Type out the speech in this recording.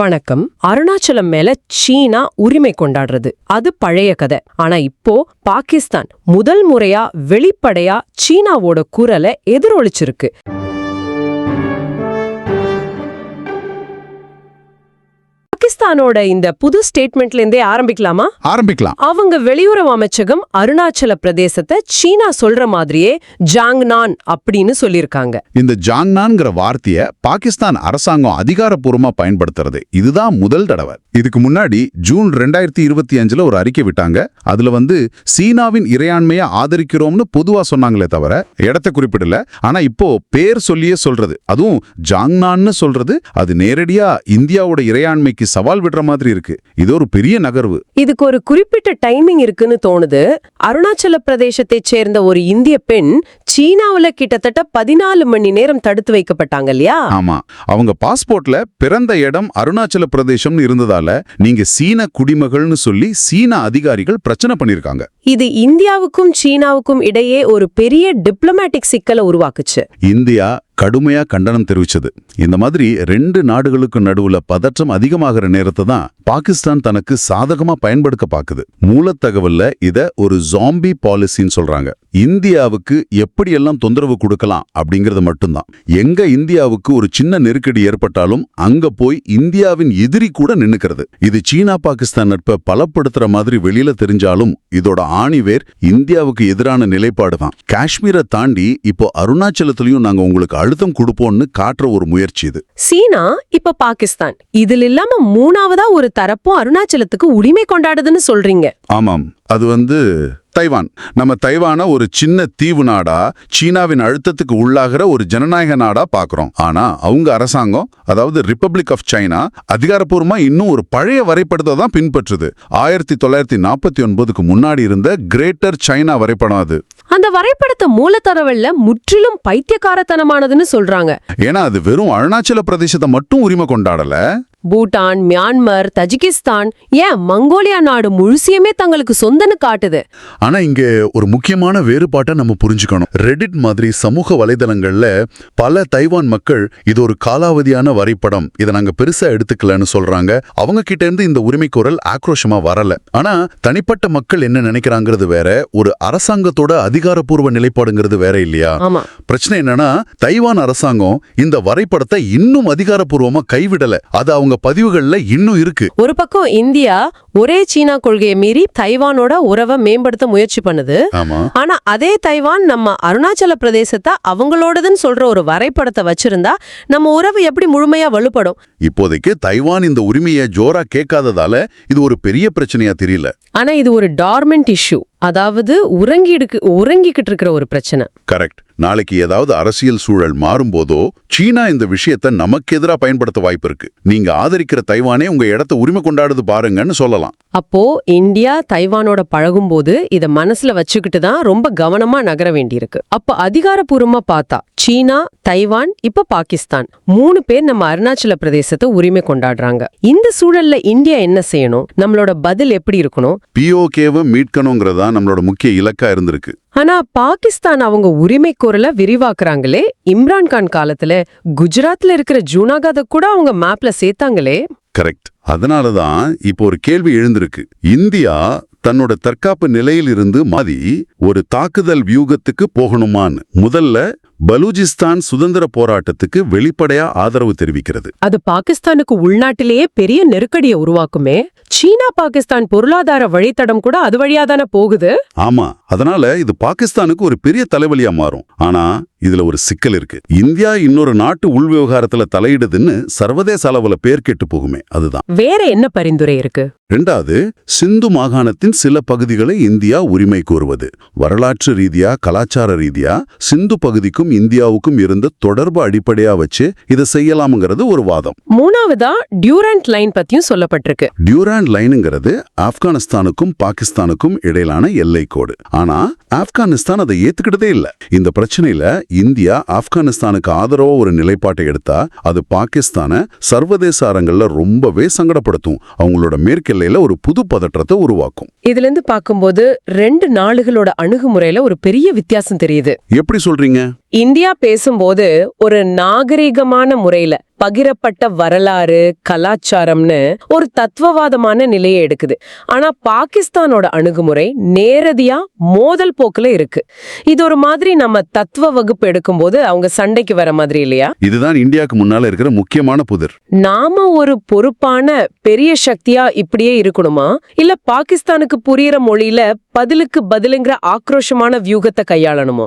வணக்கம். அருணாச்சலம் மேல சீனா உரிமை கொண்டாடுறது. அது பழைய கதை. ஆனா இப்போ பாகிஸ்தான் முதல் முறையா வெளிப்படையா சீனாவோட குரலை எதிரொலிச்சிருக்கு. பாகிஸ்தானோட இந்த புது ஸ்டேட்மெண்ட்ல இருந்தே ஆரம்பிக்கலாமா? ஆரம்பிக்கலாம். அவங்க வெளியுறவு அமைச்சகம் அருணாச்சல பிரதேசத்தை சீனா சொல்ற மாதிரியே ஜாங்னான் அப்படின்னு சொல்லிருக்காங்க இந்த ஜாங்னான்ங்கிற வார்த்தைய பாகிஸ்தான் அரசாங்கம் அதிகாரப்பூர்வமா பயன்படுத்துறது. இதுதான் முதல் தடவை. இதுக்கு முன்னாடி ஜூன் ரெண்டாயிரத்தி இருபத்தி அஞ்சுல ஒரு அறிக்கை விட்டாங்க. அதுல வந்து சீனாவின் இறையாண்மையை ஆதரிக்கிறோம்னு பொதுவா சொன்னாங்களே தவிர இடத்தை குறிப்பிடல. ஆனா இப்போ பேர் சொல்லியே சொல்றது. அதுவும் ஜாங்னான்னு சொல்றது. அது நேரடியா இந்தியாவோட இறையாண்மைக்கு சவால் விடுற மாதிரி இருக்கு. இது ஒரு பெரிய நகர்வு. இதுக்கு ஒரு குறிப்பிட்ட டைமிங் இருக்குன்னு தோணுது. அருணாச்சல பிரதேசத்தைச் சேர்ந்த ஒரு இந்திய பெண் சீனாவுல கிட்டத்தட்ட பதினாலு மணி நேரம் தடுத்து வைக்கப்பட்டாங்க இல்லையா? ஆமா. அவங்க பாஸ்போர்ட்ல பிறந்த இடம் அருணாச்சல பிரதேசம்னு இருந்ததால நீங்க சீன குடிமகள்னு சொல்லி சீன அதிகாரிகள் பிரச்சனை பண்ணிருக்காங்க. இது இந்தியாவுக்கும் சீனாவுக்கும் இடையே ஒரு பெரிய டிப்ளமேட்டிக் சிக்கலை உருவாக்குச்சு. இந்தியா கடுமையா கண்டனம் தெரிவிச்சது. இந்த மாதிரி ரெண்டு நாடுகளுக்கு நடுவுல பதற்றம் அதிகமாகிற நேரத்தை தான் பாகிஸ்தான் தனக்கு சாதகமா பயன்படுத்த பாக்குது. மூலத்தகவல்ல இத ஒரு ஜாம்பி பாலிசின்னு சொல்றாங்க. இந்தியாவுக்கு எப்படியெல்லாம் தொந்தரவு கொடுக்கலாம் அப்படிங்கறது மட்டும்தான். எங்க இந்தியாவுக்கு ஒரு சின்ன நெருக்கடி ஏற்பட்டாலும் அங்க போய் இந்தியாவின் எதிரி கூட நின்னுக்கிறது. இது சீனா பாகிஸ்தான் நட்பை பலப்படுத்துற மாதிரி வெளியில தெரிஞ்சாலும் இதோட ஆணிவேர் இந்தியாவுக்கு எதிரான நிலைப்பாடு தான். காஷ்மீரை தாண்டி இப்போ அருணாச்சலத்திலையும் நாங்க உங்களுக்கு அழுத்தம் கொடுப்போம்னு காட்டுற ஒரு முயற்சி இது. சீனா இப்ப பாகிஸ்தான். இதுல இல்லாம மூணாவதா ஒரு தரப்பும் அருணாச்சலத்துக்கு உரிமை கொண்டாடுதுன்னு சொல்றீங்க. ஆமாம். அது வந்து தைவான். நம்ம தைவான ஒரு சின்ன தீவு நாடா சீனாவின் அழுத்தத்துக்கு உள்ளாகிற ஒரு ஜனநாயக நாடா பாக்குறோம். ஆனா அவங்க அரசாங்கம் அதாவது ரிப்பப்ளிக் ஆஃப் சைனா அதிகாரப்பூர்வமா இன்னும் ஒரு பழைய வரைபடத்தை தான் பின்பற்றுது. ஆயிரத்தி தொள்ளாயிரத்தி நாற்பத்தி ஒன்பதுக்கு முன்னாடி இருந்த கிரேட்டர் சைனா வரைபடம் அது. அந்த வரைபடத்தை மூலத்தரவல்ல முற்றிலும் பைத்தியக்காரத்தனமானதுன்னு சொல்றாங்க. ஏன்னா அது வெறும் அருணாச்சல பிரதேசத்தை மட்டும் உரிமை கொண்டாடல. பூட்டான் மியான்மர் தஜிகிஸ்தான் ஏன் மங்கோலியா நாடு முழுசியுமே தங்களுக்கு சொந்தன்னு காட்டுது? ஆனா இங்க ஒரு முக்கியமான வேறுபாட்டை நம்ம புரிஞ்சுக்கணும். ரெடிட் மாதிரி சமூக வலைதளங்கள்ல பல தைவான் மக்கள் இது ஒரு காலாவதியான வரைபடம் இதை நாங்க பெருசா எடுத்துக்கலன்னு சொல்றாங்க. அவங்க கிட்ட இருந்து இந்த உரிமை குரல் ஆக்ரோஷமா வரல. ஆனா தனிப்பட்ட மக்கள் என்ன நினைக்கிறாங்கிறது வேற ஒரு அரசாங்கத்தோட அதிகாரப்பூர்வ நிலைப்பாடுங்கிறது வேற இல்லையா? பிரச்சனை என்னன்னா தைவான் அரசாங்கம் இந்த வரைபடத்தை இன்னும் அதிகாரப்பூர்வமா கைவிடல. அது அவங்க பதிவுகள்ல இன்னும் இருக்கு. ஒரு பக்கம் இந்தியா ஒரே சீனா கொள்கையை மீறி தைவானோட உறவை மேம்படுத்த முயற்சி பண்ணுது. ஆனா அதே தைவான் நம்ம அருணாச்சல பிரதேசத்தை அவங்களோடதுன்னு சொல்ற ஒரு வரைபடத்தை வச்சிருந்தா நம்ம உறவு எப்படி முழுமையா வலுப்படும்? இப்போதைக்கு தைவான் இந்த உரிமையை ஜோரா கேட்காததால இது ஒரு பெரிய பிரச்சனையா தெரியல. ஆனா இது ஒரு டார்மெண்ட் இஷ்யூ. அதாவது உறங்கிடுக்கு உறங்கிக்கிட்டு இருக்கிற ஒரு பிரச்சனை. கரெக்ட் நாளைக்கு ஏதாவது அரசியல் சூழல் மாறும்போதோ சீனா இந்த விஷயத்தை நமக்கு எதிரா பயன்படுத்த வாய்ப்பு இருக்கு. நீங்க ஆதரிக்கிற தைவானே உங்க இடத்த உரிமை கொண்டாடுது பாருங்கன்னு சொல்லலாம். அப்போ இந்தியா தைவானோட பழகும்போது இத மனசுல வச்சுக்கிட்டு தான் ரொம்ப கவனமா நகர வேண்டியிருக்கு. அப்ப அதிகாரப்பூர்வமா பார்த்தா சீனா தைவான் இப்ப பாகிஸ்தான் மூணு பேர் நம்ம அருணாச்சல பிரதேசத்தை உரிமை கொண்டாடுறாங்க. இந்த சூழல்ல இந்தியா என்ன செய்யணும்? நம்மளோட பதில் எப்படி இருக்கணும்? பிஓகேவை மீட்கணுங்கிறதா நம்மளோட முக்கிய இலக்கா இருந்திருக்கு. ஆனா பாகிஸ்தான் அவங்க உரிமை குரலை விரிவாக்குறாங்களே? இம்ரான்கான் காலத்துல குஜராத்ல இருக்கிற ஜூனாகாத கூட அவங்க மேப்ல சேர்த்தாங்களே? கரெக்ட் அதனால தான் இப்போ ஒரு கேள்வி எழுந்திருக்கு. இந்தியா தன்னோட தற்காப்பு நிலையில் இருந்து மாறி ஒரு தாக்குதல் வியூகத்துக்கு போகணுமான்னு. முதல்ல பலூஜிஸ்தான் சுதந்திர போராட்டத்துக்கு வெளிப்படையா ஆதரவு தெரிவிக்கிறது. அது பாகிஸ்தானுக்கு உள்நாட்டிலேயே பெரிய நெருக்கடியை உருவாக்குமே. சீனா பாகிஸ்தான் பொருளாதார வழித்தடம் கூட அது வழியா தானே போகுது? ஆமா அதனால இது பாகிஸ்தானுக்கு ஒரு பெரிய தலைவலியா மாறும். ஆனா இதுல ஒரு சிக்கல் இருக்கு. இந்தியா இன்னொரு நாட்டு உள் விவகாரத்துல தலையிடுதுன்னு சர்வதேச அளவுல பேர் கெட்டு போகுமே. அதுதான். வேற என்ன பரிந்துரை இருக்கு? ரெண்டாவது சிந்து மாகாணத்தின் சில பகுதிகளை இந்தியா உரிமை கோருவது. வரலாற்று ரீதியா கலாச்சார ரீதியா சிந்து பகுதிக்கும் இந்தியாவுக்கும் இருந்த தொடர்பு அடிப்படையா வச்சு இதை செய்யலாம்ங்கிறது ஒரு வாதம். மூணாவதா டியூரண்ட் லைன் பத்தியும் சொல்லப்பட்டிருக்கு. டியூராண்ட் லைனுங்கிறது ஆப்கானிஸ்தானுக்கும் பாகிஸ்தானுக்கும் இடையிலான எல்லை கோடு. ஆனா ஆப்கானிஸ்தான் அதை ஏத்துக்கிட்டதே இல்ல. இந்த பிரச்சனையில இந்தியா ஆப்கானிஸ்தானுக்கு ஆதரவா ஒரு நிலைப்பாட்டை எடுத்தா அது பாகிஸ்தானை சர்வதேச அரங்கல்ல ரொம்பவே சங்கடப்படுத்தும். அவங்களோட மேற்கெல்லையில ஒரு புது பதற்றத்தை உருவாக்கும். இதுல இருந்து பார்க்கும்போது ரெண்டு நாடுகளோட அணுகுமுறையில ஒரு பெரிய வித்தியாசம் தெரியுது. எப்படி சொல்றீங்க? இந்தியா பேசும்போது ஒரு நாகரிகமான முறையில பகிரப்பட்ட வரலாறு கலாச்சாரம்னு ஒரு தத்துவவாதமான நிலையை எடுக்குது. ஆனா பாகிஸ்தானோட அணுகுமுறை நேரடியா மோதல் போக்குல இருக்கு. இது ஒரு மாதிரி நம்ம தத்துவ வகுப்பு எடுக்கும்போது அவங்க சண்டைக்கு வர மாதிரி இல்லையா? இதுதான் இந்தியாவுக்கு முன்னால இருக்கிற முக்கியமான புதிர். நாம ஒரு பொறுப்பான பெரிய சக்தியா இப்படியே இருக்கணுமா? இல்ல பாகிஸ்தானுக்கு புரியுற மொழியில பதிலுக்கு பதிலுங்கிற ஆக்ரோஷமான வியூகத்தை கையாளணுமா?